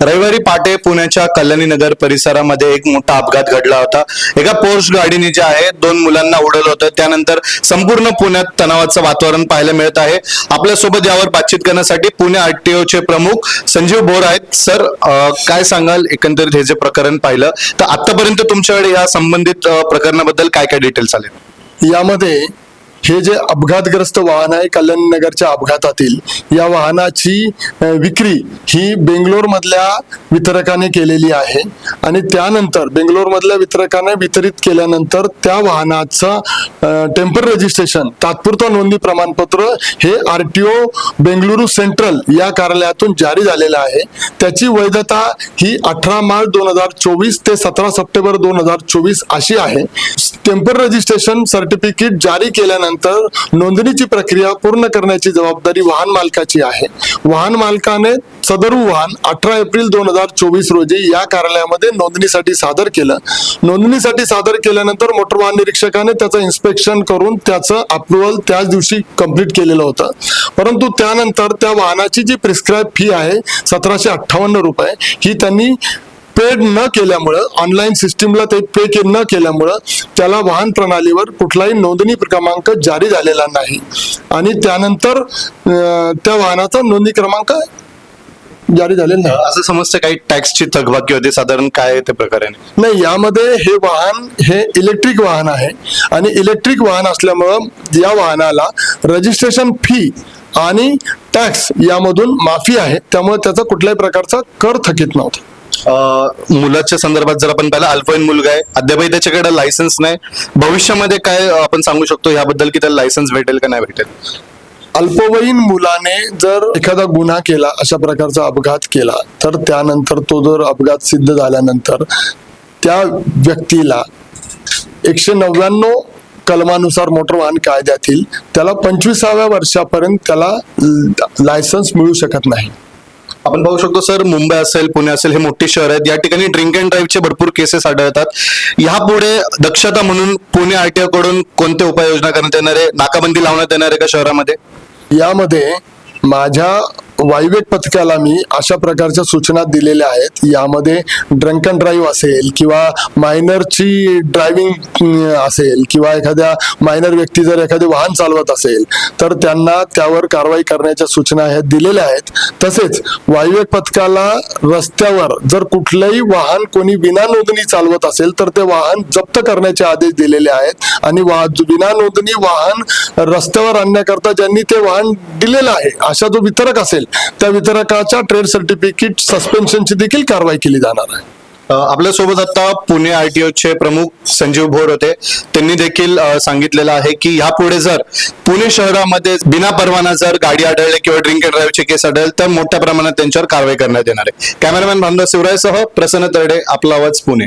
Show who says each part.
Speaker 1: रविवारी पहाटे पुण्याच्या कल्याणी नगर परिसरामध्ये एक मोठा अपघात घडला होता. एका पोर्स गाडीने जे आहे दोन मुलांना उडवलं होतं. त्यानंतर संपूर्ण पुण्यात तणावाचं वातावरण पाहायला मिळत आहे. आपल्यासोबत यावर बातचीत करण्यासाठी पुणे आरटीओ चे प्रमुख संजीव बोर आहेत. सर काय सांगाल? एकंदरीत हे जे प्रकरण पाहिलं तर आतापर्यंत तुमच्याकडे या संबंधित प्रकरणाबद्दल काय काय डिटेल्स आले?
Speaker 2: यामध्ये हे जे अपघातग्रस्त वाहन आहे कल्याण नगरच्या अपघातातील या वाहनाची विक्री ही बेंगलोर मधल्या वितरकाने केलेली आहे. आणि त्यानंतर बेंगलोर मधल्या वितरकाने वितरित केल्यानंतर त्या वाहनाचं टेम्पर रजिस्ट्रेशन तात्पुरतं नोंदणी प्रमाणपत्र हे R T O Bengaluru central या कार्यालयातून जारी झालेलं आहे. त्याची वैधता ही अठरा मार्च दोन हजार चोवीस ते सतरा सप्टेंबर दोन हजार चोवीस अशी आहे. टेम्पर रजिस्ट्रेशन सर्टिफिकेट जारी केल्यानंतर नोंदणीची प्रक्रिया पूर्ण करण्याची जबाबदारी वाहन मालकाची आहे. वाहन मालकाने सदरू वाहन अठरा एप्रिल दोन हजार चोवीस रोजी या कार्यालयामध्ये नोंदणीसाठी सादर केलं. नोंदणीसाठी सादर केल्यानंतर मोटर वाहन निरीक्षकाने त्याचं इन्स्पेक्शन करून त्याचं अप्रुव्हल त्याच दिवशी कंप्लीट केलेलं होतं. परंतु त्यानंतर त्या वाहनाची जी प्रिस्क्राईब फी आहे सतराशे अठ्ठावन्न रुपये ही त्यांनी पेड न केल्यामुळं ऑनलाईन सिस्टीमला ते पे के न केल्यामुळं त्याला वाहन प्रणालीवर कुठलाही नोंदणी क्रमांक जारी झालेला नाही. आणि त्यानंतर त्या वाहनाचा नोंदणी क्रमांक जारी झालेला नाही.
Speaker 1: असं समजतं काही टॅक्सची थकबाकी होती साधारण काय ते प्रकरण
Speaker 2: नाही यामध्ये हे वाहन हे इलेक्ट्रिक वाहन आहे. आणि इलेक्ट्रिक वाहन असल्यामुळं या वाहनाला रजिस्ट्रेशन फी आणि टॅक्स यामधून माफी आहे. त्यामुळे त्याचा कुठल्याही प्रकारचा कर थकीत नव्हता.
Speaker 1: मुलाच्या संदर्भात जर आपण पाहिलं अल्पवयीन मुलगा आहे. अद्यापही त्याच्याकडे लायसन्स नाही. भविष्यामध्ये काय आपण सांगू शकतो याबद्दल की त्याला लायसन्स भेटेल का नाही भेटेल?
Speaker 2: अल्पवयीन मुलाने जर एखादा गुन्हा केला अशा प्रकारचा अपघात केला तर त्यानंतर तो जर अपघात सिद्ध झाल्यानंतर त्या व्यक्तीला एकशे नव्याण्णव कलमानुसार मोटर वाहन कायद्यातील त्याला पंचवीसाव्या वर्षापर्यंत त्याला लायसन्स मिळू शकत नाही.
Speaker 1: आपण पाहू शकतो सर मुंबई असेल पुणे असेल हे मोठी शहर आहेत. या ठिकाणी ड्रिंक अँड ड्राईव्हचे भरपूर केसेस आढळतात. यापुढे दक्षता म्हणून पुणे आरटीओ कडून कोणत्या उपाययोजना करण्यात येणार आहे? नाकाबंदी लावण्यात येणार आहे का शहरामध्ये?
Speaker 2: यामध्ये माझ्या वायवेक पथकाला मी अशा प्रकारच्या सूचना दिलेल्या आहेत. यामध्ये ड्रंक अँड ड्राईव्ह असेल किंवा मायनरची ड्रायव्हिंग असेल किंवा एखाद्या मायनर व्यक्ती जर एखादे वाहन चालवत असेल तर त्यांना त्यावर कारवाई करण्याच्या सूचना ह्या दिलेल्या आहेत. तसेच वायवेक पथकाला रस्त्यावर जर कुठलंही वाहन कोणी विना नोंदणी चालवत असेल तर ते वाहन जप्त करण्याचे आदेश दिलेले आहेत. आणि वा विना नोंदणी वाहन रस्त्यावर आणण्याकरता ज्यांनी ते वाहन दिलेलं आहे अशा जो वितरक असेल त्या वितरकाच्या ट्रेड सर्टिफिकेट सस्पेन्शनची देखील कारवाई केली जाणार आहे.
Speaker 1: आपल्यासोबत आता पुणे आरटीओ चे प्रमुख संजीव भोर होते. त्यांनी देखील सांगितलेलं आहे की यापुढे जर पुणे शहरामध्ये बिना परवाना जर गाडी आढळली किंवा ड्रिंक अँड ड्राईव्हचे केस आढळले तर मोठ्या प्रमाणात त्यांच्यावर कारवाई करण्यात येणार आहे. कॅमेरामॅन भामदास शिवरायसह प्रसन्न तरडे आपला आवाज पुणे.